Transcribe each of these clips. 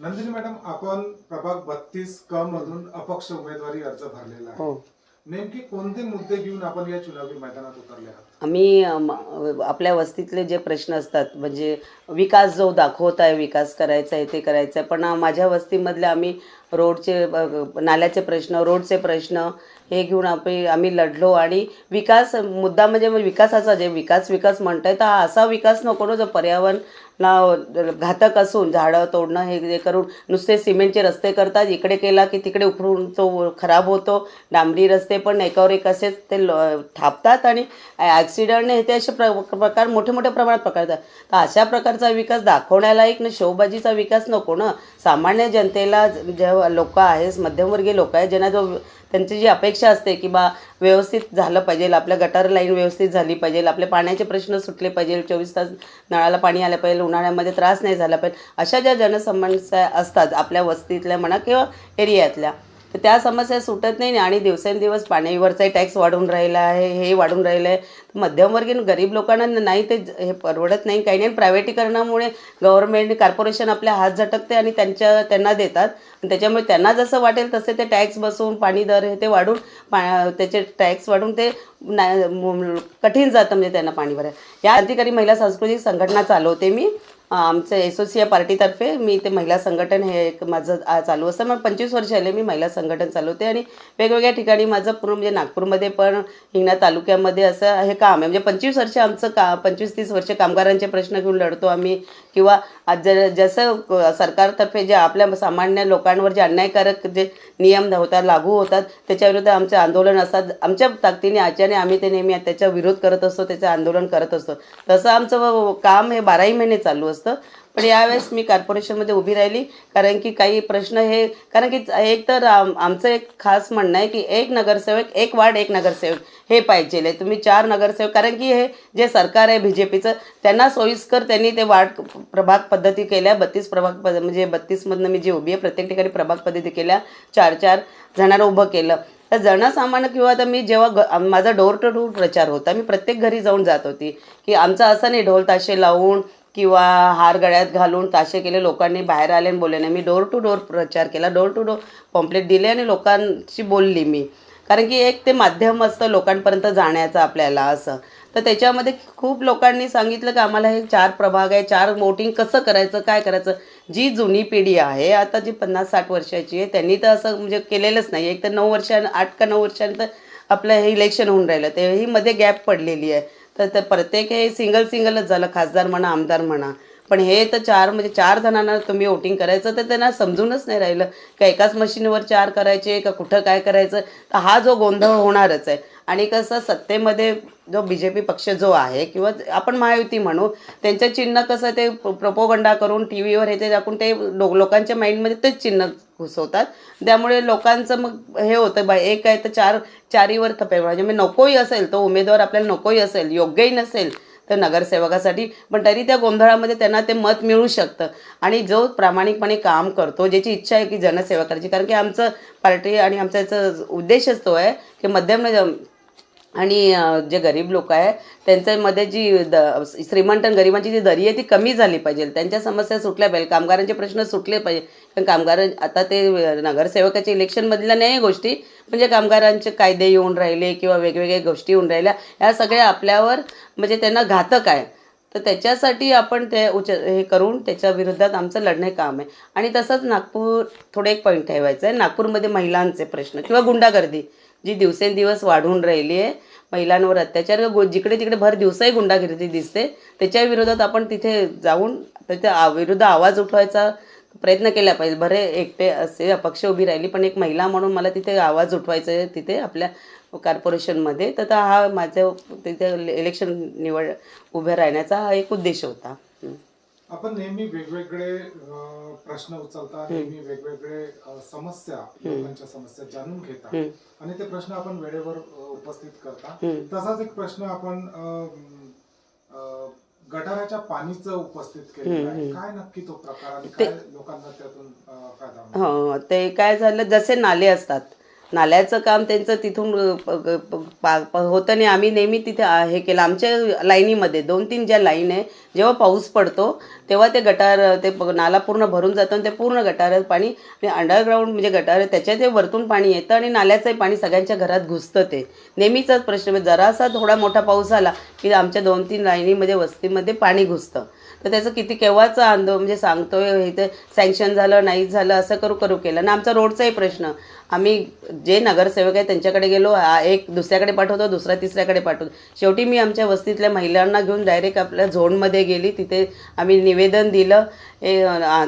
Nandini madam आपण प्रभाग बत्तीस क मधून अपक्ष उमेदवारी अर्ज भरलेला आहे. हो. नेमके कोणते मुद्दे घेऊन आपण या चुनावी मैदानात उतरले आहात? आम्ही अम, आपल्या वस्तीतले जे प्रश्न असतात म्हणजे विकास जो दाखवत आहे विकास करायचा आहे ते करायचं आहे पण माझ्या वस्तीमधले आम्ही रोडचे नाल्याचे प्रश्न रोडचे प्रश्न हे घेऊन आम्ही आम्ही लढलो. आणि विकास मुद्दा म्हणजे विकासाचा जे विकास विकास म्हणताय तर हा असा विकास नको ना जो पर्यावरण घातक असून झाडं तोडणं हे जे करून नुसते सिमेंटचे रस्ते करतात इकडे केला की तिकडे उकरून तो खराब होतो. डांबरी रस्ते पण एकावर एक असेच ते ल- थापतात आणि ॲक्सिडंटने ते असे प्र प्रकार मोठे मोठ्या प्रमाणात पकडतात. तर अशा प्रकारचा विकास दाखवण्याला एक ना शोबाजीचा विकास नको ना. सामान्य जनतेला जेव्हा लोक आहेस मध्यमवर्गीय लोक आहेत ज्यांना जो त्यांची जी अपेक्षा असते की बा व्यवस्थित झालं पाहिजे आपल्या गटार लाईन व्यवस्थित झाली पाहिजे आपले पाण्याचे प्रश्न सुटले पाहिजे चोवीस तास नळाला पाणी आलं पाहिजे उन्हाळ्यामध्ये त्रास नाही झाला पाहिजे अशा ज्या जनसमस्या असतात आपल्या वस्तीतल्या म्हणा किंवा एरियातल्या तर त्या समस्या सुटत नाही आणि दिवसेंदिवस पाण्यावरचाही टॅक्स वाढून राहिला आहे हे वाढून राहिलं आहे. मध्यमवर्गीय गरीब लोकांना नाही ते हे परवडत नाही. काही नाही प्रायव्हेटीकरणामुळे गव्हर्मेंट कॉर्पोरेशन आपल्या हात झटकते आणि त्यांच्या त्यांना देतात. आणि त्याच्यामुळे त्यांना जसं वाटेल तसे ते टॅक्स बसवून पाणी दर हे ते वाढून पा त्याचे टॅक्स वाढून ते ना कठीण जातं म्हणजे त्यांना पाणी भरायला या अधिकारी महिला सांस्कृतिक संघटना चालवते मी. आमचं एसोसिया पार्टीतर्फे मी ते महिला संघटन हे एक माझं चालू असतं. मग पंचवीस वर्ष आले मी महिला संघटन चालवते आणि वेगवेगळ्या ठिकाणी माझं पूर्ण म्हणजे नागपूरमध्ये पण हिंगणा तालुक्यामध्ये असं हे काम आहे. म्हणजे पंचवीस वर्ष आमचं का पंचवीस तीस वर्ष कामगारांचे प्रश्न घेऊन लढतो आम्ही. किंवा आज ज जसं सरकारतर्फे जे आपल्या सामान्य लोकांवर जे अन्यायकारक जे नियम होतात लागू होतात त्याच्याविरुद्ध आमचे आंदोलन असतात. आमच्या ताकदीने आच्याने आम्ही ते नेहमी त्याचा विरोध करत असतो त्याचं आंदोलन करत असतो. तसं आमचं काम हे बाराही महिने चालू असतं. पण यावेळेस मी कॉर्पोरेशनमध्ये उभी राहिली. कारण की काही प्रश्न हे कारण की एक तर आम- आमचं एक खास म्हणणं आहे की एक नगरसेवक एक वार्ड एक नगरसेवक हे पाहिजे तुम्ही चार नगरसेवक कारण की हे जे सरकार आहे बी जे पीचं त्यांना सोयीस्कर त्यांनी ते वार्ड प्रभाग पद्धती केल्या. बत्तीस प्रभाग पद म्हणजे बत्तीसमधनं मी जी उभी आहे प्रत्येक ठिकाणी प्रभाग पद्धती केल्या. चार चार जणांना उभं केलं. तर जनसामान्य किंवा आता मी जेव्हा ग माझा डोर टू डोर प्रचार होता मी प्रत्येक घरी जाऊन जात होती की आमचं असं नाही ढोल ताशे लावून किंवा हार गळ्यात घालून ताशे केले लोकांनी बाहेर आले आणि बोलले नाही मी डोर टू डोर प्रचार केला. डोर टू डोर पॉम्प्लेट दिले आणि लोकांशी बोलली मी. कारण की एक ते माध्यम असतं लोकांपर्यंत जाण्याचं आपल्याला असं. तर त्याच्यामध्ये खूप लोकांनी सांगितलं की आम्हाला हे चार प्रभाग आहे चार वोटिंग कसं करायचं काय करायचं? जी जुनी पिढी आहे आता जी पन्नास साठ वर्षाची आहे त्यांनी तर असं म्हणजे केलेलंच नाही. एक तर नऊ वर्षां आठ का नऊ वर्षांत आपलं हे इलेक्शन होऊन राहिलं. तेही मध्ये गॅप पडलेली आहे. तर ते प्रत्येक हे सिंगल सिंगलच झालं. खासदार म्हणा आमदार म्हणा. पण हे तर चार म्हणजे चार जणांना तुम्ही वोटिंग करायचं तर त्यांना समजूनच नाही राहिलं. का एकाच मशीनवर चार करायचे का कुठं काय करायचं? तर हा जो गोंधळ होणारच आहे. आणि कसं सत्तेमध्ये जो बी जे पी पक्ष जो आहे किंवा आपण महायुती म्हणू त्यांचं चिन्ह कसं ते प्रपोगंडा करून टी व्हीवर हे ते दाखवून ते लोक लोकांच्या माइंडमध्ये तेच चिन्ह घुसवतात. त्यामुळे लोकांचं मग हे होतं बा एक आहे तर चार चारीवर थपे म्हणजे मी नकोही असेल तो उमेदवार आपल्याला नकोही असेल योग्यही नसेल तर नगरसेवकासाठी पण तरी त्या गोंधळामध्ये त्यांना ते मत मिळू शकतं. आणि जो प्रामाणिकपणे काम करतो ज्याची इच्छा आहे की जनसेवा करायची. कारण की आमचं पार्टी आणि आमचा याचा उद्देशच तो आहे की मध्यम आणि जे गरीब लोक आहे त्यांच्यामध्ये जी द श्रीमंत आणि गरिबांची जी दरी आहे ती कमी झाली पाहिजे. त्यांच्या समस्या सुटल्या पाहिजे. कामगारांचे प्रश्न सुटले पाहिजे. कारण कामगार आता ते नगरसेवकाच्या इलेक्शनमधल्या नाही गोष्टी. म्हणजे कामगारांचे कायदे येऊन राहिले किंवा वेगवेगळ्या गोष्टी येऊन राहिल्या. ह्या सगळ्या आपल्यावर म्हणजे त्यांना घातक आहे. तर त्याच्यासाठी आपण ते उच हे करून त्याच्या विरोधात आमचं लढणे काम आहे. आणि तसंच नागपूर थोडं एक पॉईंट ठेवायचं आहे. नागपूरमध्ये महिलांचे प्रश्न किंवा गुंडागर्दी. जी दिवसेंदिवस वाढून राहिली आहे महिलांवर अत्याचार गो जिकडे तिकडे भर दिवसाही गुंडागिरी दिसते त्याच्या विरोधात आपण तिथे जाऊन त्याच्या आ- विरुद्ध आवाज उठवायचा प्रयत्न केला पाहिजे. बरे एकटे असे अपक्ष उभी राहिली पण एक महिला म्हणून मला तिथे आवाज उठवायचा आहे तिथे आपल्या कॉर्पोरेशनमध्ये तर हा माझं तिथे इलेक्शन निवड उभ्या राहण्याचा हा एक उद्देश होता. आपण नेहमी वेगवेगळे अ, प्रश्न उचलता नेहमी वेगवेगळे अ, समस्या लोकांच्या समस्या जाणून घेता. आणि ते प्रश्न आपण वेळेवर अ, उपस्थित करता. तसाच एक प्रश्न आपण अ, अ, गटाराच्या पाणीचं उपस्थित केलेलं आहे. काय नक्की तो प्रकार आणि काय लोकांना त्यातून अ, फायदा होणार? हो ते काय झालं जसे नाले असतात. नाल्याचं काम त्यांचं तिथून प- पा- प- होतं नाही. आम्ही नेहमी तिथे हे केलं. आमच्या लाईनीमध्ये दोन तीन ज्या लाईन आहे जेव्हा पाऊस पडतो तेव्हा ते गटार ते नाला पूर्ण भरून जातं आणि ते पूर्ण गटारात पाणी आणि अंडरग्राऊंड म्हणजे गटार त्याच्या ते वरतून पाणी येतं आणि नाल्याचंही पाणी सगळ्यांच्या घरात घुसतं ते. नेहमीचाच प्रश्न म्हणजे जरासा थोडा मोठा पाऊस आला की आमच्या दोन तीन लाईनीमध्ये वस्तीमध्ये पाणी घुसतं. तर त्याचं किती केव्हाचं आंदो म्हणजे सांगतोय हे ते सँक्शन झालं नाही झालं असं करू करू केलं. आणि आमचा रोडचाही प्रश्न. आम्ही जे नगरसेवक आहे त्यांच्याकडे गेलो एक दुसऱ्याकडे पाठवतो दुसरा तिसऱ्याकडे पाठवतो. शेवटी मी आमच्या वस्तीतल्या महिलांना घेऊन डायरेक्ट आपल्या झोनमध्ये गेली. तिथे आम्ही निवेदन दिलं. हे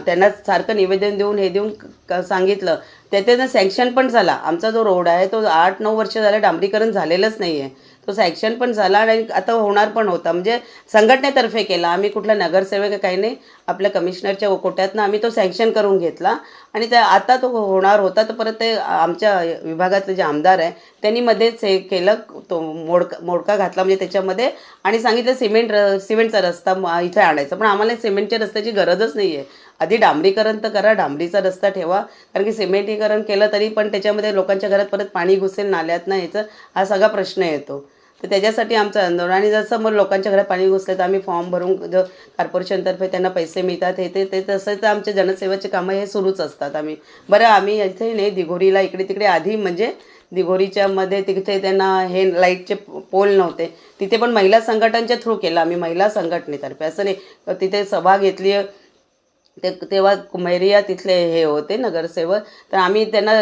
त्यांना सारखं निवेदन देऊन हे देऊन सांगितलं. त्याच्यानं सँक्शन पण झाला. आमचा जो रोड आहे तो आठ नऊ वर्ष झालं डांबरीकरण झालेलंच नाही आहे तो सँक्शन पण झाला आणि आता होणार पण होता. म्हणजे संघटनेतर्फे केला. आम्ही कुठला नगरसेवक काही नाही. आपल्या कमिशनरच्या कोट्यातनं आम्ही तो सँक्शन करून घेतला. आणि त्या आता तो होणार होता तर परत ते आमच्या विभागातले जे आमदार आहे त्यांनी मध्येच हे केलं. तो मोडका मोडका घातला. म्हणजे त्याच्यामध्ये आणि सांगितलं सिमेंट र सिमेंटचा रस्ता इथे आणायचा. पण आम्हाला सिमेंटच्या रस्त्याची गरजच नाही आहे आधी डांबरीकरण तर करा डांबरीचा रस्ता ठेवा. कारण की सिमेंटीकरण केलं तरी पण त्याच्यामध्ये लोकांच्या घरात परत पाणी घुसेल नाल्यात ना याचं हा सगळा प्रश्न येतो. तर त्याच्यासाठी आमचं आंदोलन आणि जसं मग लोकांच्या घरात पाणी घुसलं तर आम्ही फॉर्म भरून जो कॉर्पोरेशनतर्फे त्यांना पैसे मिळतात हे ते ते तसं तर आमचे जनसेवेचे कामं हे सुरूच असतात आम्ही. बरं आम्ही इथे नाही दिघोरीला इकडे तिकडे आधी म्हणजे दिघोरीच्या मध्ये तिथे त्यांना हे लाईटचे पोल नव्हते. तिथे पण महिला संघटनाच्या थ्रू केलं आम्ही महिला संघटनेतर्फे. असं नाही तिथे सभा घेतली ते तेव्हा कुमेरिया तिथले हे होते नगरसेवक. तर आम्ही त्यांना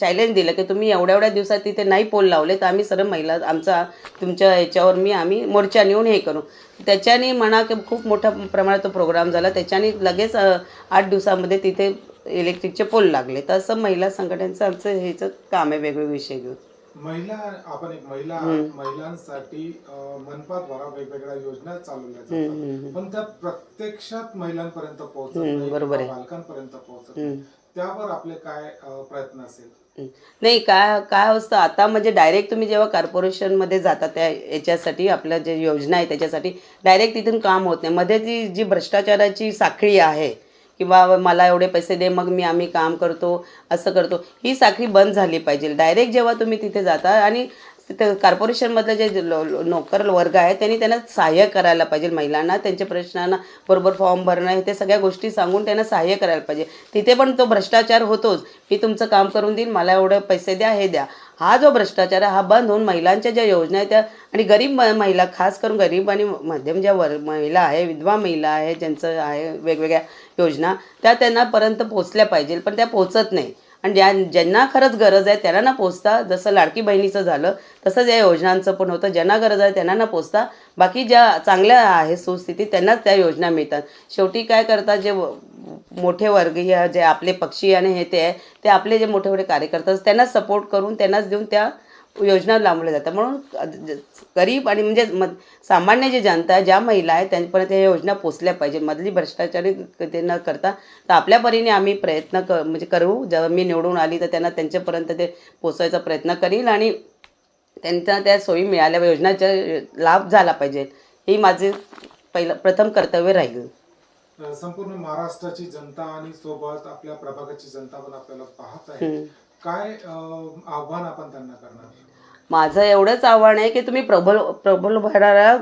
चॅलेंज दिलं की तुम्ही एवढ्या एवढ्या दिवसात तिथे नाही पोल लावले तर आम्ही सर्व महिला आमचा तुमच्या याच्यावर मी आम्ही मोर्चा नेऊन हे करू. त्याच्याने म्हणा की खूप मोठ्या प्रमाणात तो प्रोग्राम झाला. त्याच्याने लगेच आठ दिवसामध्ये तिथे इलेक्ट्रिकचे पोल लागले. तर असं महिला संघटनेचं आमचं ह्याचं काम आहे वेगवेगळे विषय घेऊन. महिला आपण एक महिला. महिलांसाठी अं, मनपाद्वारा वेगवेगळ्या योजना चालवल्या जातात. पण त्या प्रत्यक्षात महिलांपर्यंत पोहोचत नाही बालकांपर्यंत पोहोचत नाही. त्यावर आपले काय प्रयत्न असेल? नाही काय काय असतं आता म्हणजे डायरेक्ट तुम्ही जेव्हा कॉर्पोरेशनमध्ये जाता त्या याच्यासाठी आपल्या जे योजना आहे त्याच्यासाठी डायरेक्ट तिथून काम होत नाही. मध्ये ती जी भ्रष्टाचाराची साखळी आहे किंवा मला एवढे पैसे दे मग मी आम्ही काम करतो असं करतो. ही साखळी बंद झाली पाहिजे. डायरेक्ट जेव्हा तुम्ही तिथे जाता आणि तिथं कॉर्पोरेशनमधले जे लो- नोकर वर्ग आहे त्यांनी त्यांना सहाय्य करायला पाहिजे. महिलांना त्यांच्या प्रश्नांना बरोबर फॉर्म भरणं हे ते सगळ्या गोष्टी सांगून त्यांना सहाय्य करायला पाहिजे. तिथे पण तो भ्रष्टाचार होतोच. मी तुमचं काम करून देईन मला एवढं पैसे द्या हे द्या. हा जो भ्रष्टाचार आहे हा बंद होऊन महिलांच्या ज्या योजना आहेत त्या आणि गरीब म- महिला खास करून गरीब आणि मध्यम ज्या वर महिला आहे विधवा महिला आहे ज्यांचं आहे वेगवेगळ्या योजना त्या त्यांनापर्यंत पोचल्या पाहिजे पण त्या पोचत नाही. आणि ज्या ज्यांना खरंच गरज आहे त्यांना ना पोचता जसं लाडकी बहिणीचं झालं तसंच या योजनांचं पण होतं. ज्यांना गरज आहे त्यांना ना पोचता बाकी ज्या चांगल्या आहे सुस्थिती त्यांनाच त्या योजना मिळतात. शेवटी काय करतात जे मोठे वर्गीय जे आपले पक्षी आणि हे ते आहे ते आपले जे मोठे मोठे कार्यकर्ते असतात त्यांना सपोर्ट करून त्यांनाच देऊन त्या योजना लांबल्या जातात. म्हणून ज- गरीब आणि म्हणजे म सामान्य जे जनता आहे ज्या महिला आहेत त्यांच्यापर्यंत या योजना पोचल्या पाहिजे मधली भ्रष्टाचारी ते न करता तर आपल्या परीने आम्ही प्रयत्न क म्हणजे करू. जेव्हा मी निवडून आली तर त्यांना त्यांच्यापर्यंत ते पोचायचा प्रयत्न करील आणि त्यांना त्या सोयी मिळाल्या योजनाचा लाभ झाला पाहिजे. ही माझे पहिलं प्रथम कर्तव्य राहील. संपूर्ण महाराष्ट्राची जनता आणि सोबत आपल्या प्रभागाची जनता पण आपल्याला पाहत आहे. काय आव्हान आपण त्यांना करणार? माझं एवढंच आव्हान आहे की तुम्ही प्रबल प्रबल भराला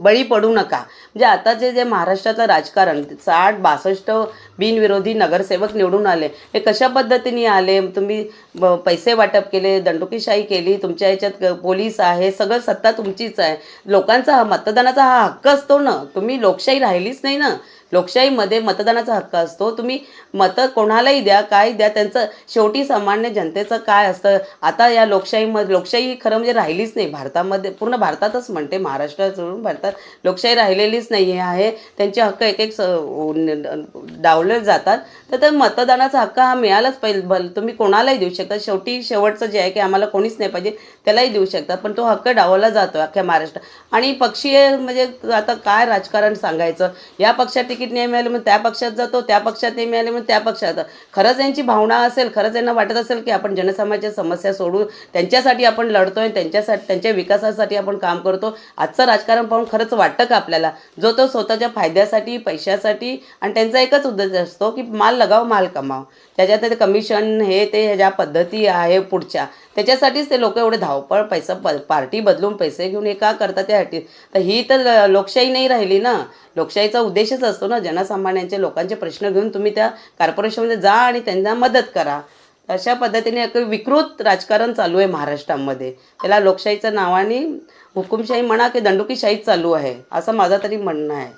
बळी पडू नका. म्हणजे आताचे जे महाराष्ट्रातलं राजकारण साठ बासष्ट बिनविरोधी नगरसेवक निवडून आले हे कशा पद्धतीने आले? तुम्ही पैसे वाटप केले दंडुकीशाही केली तुमच्या याच्यात ग- पोलीस आहे सगळं सत्ता तुमचीच आहे. लोकांचा हा मतदानाचा हा हक्क असतो ना. तुम्ही लोकशाही राहिलीच नाही ना. लोकशाहीमध्ये मतदानाचा हक्क असतो. तुम्ही मतं कोणालाही द्या काय द्या त्यांचं शेवटी सामान्य जनतेचं काय असतं? आता या लोकशाहीमध्ये लोकशाही खरं म्हणजे राहिलीच नाही. भारतामध्ये पूर्ण भारतातच म्हणते महाराष्ट्रात सोडून भारतात लोकशाही राहिलेलीच नाही आहे. त्यांचे हक्क एक एक स- डावले जातात. तर ते मतदानाचा हक्क हा मिळालाच पाहिजे. भल तुम्ही कोणालाही देऊ शकता. शेवटी शेवटचं जे आहे की आम्हाला कोणीच नाही पाहिजे त्यालाही देऊ शकता. पण तो हक्क डावला जातो अख्ख्या महाराष्ट्रात आणि पक्षीय म्हणजे आता काय राजकारण सांगायचं? या पक्षात तिकीट नाही मिळालं मग त्या पक्षात जातो त्या पक्षात नाही मिळाले मग त्या पक्षात. खरंच यांची भावना असेल खरंच यांना वाटत असेल की आपण जनसमाजाच्या समस्या सोडू त्यांच्यासाठी आपण लढतोय त्यांच्यासाठी त्यांच्या विकासासाठी आपण काम करतो. आजचं राजकारण पाहून खरंच वाटतं का आपल्याला? जो तो स्वतःच्या फायद्यासाठी पैशासाठी आणि त्यांचा एकच उद्देश असतो की माल लगाव माल कमाव. त्याच्यात ते कमिशन हे ते ह्या पद्धती आहे पुढच्या. त्याच्यासाठीच ते लोक एवढे धावपळ पैसा प पार्टी बदलून पैसे घेऊन हे का करतात त्यासाठी तर ही तर लोकशाही नाही राहिली ना. लोकशाहीचा उद्देशच असतो ना जनसामान्यांचे लोकांचे प्रश्न घेऊन तुम्ही त्या कॉर्पोरेशनमध्ये जा आणि त्यांना मदत करा. अशा पद्धतीने एक विकृत राजकारण चालू आहे महाराष्ट्रामध्ये. त्याला लोकशाहीच्या नावाने हुकुमशाही म्हणा की दंडुकीशाही चालू आहे असं माझं तरी म्हणणं आहे.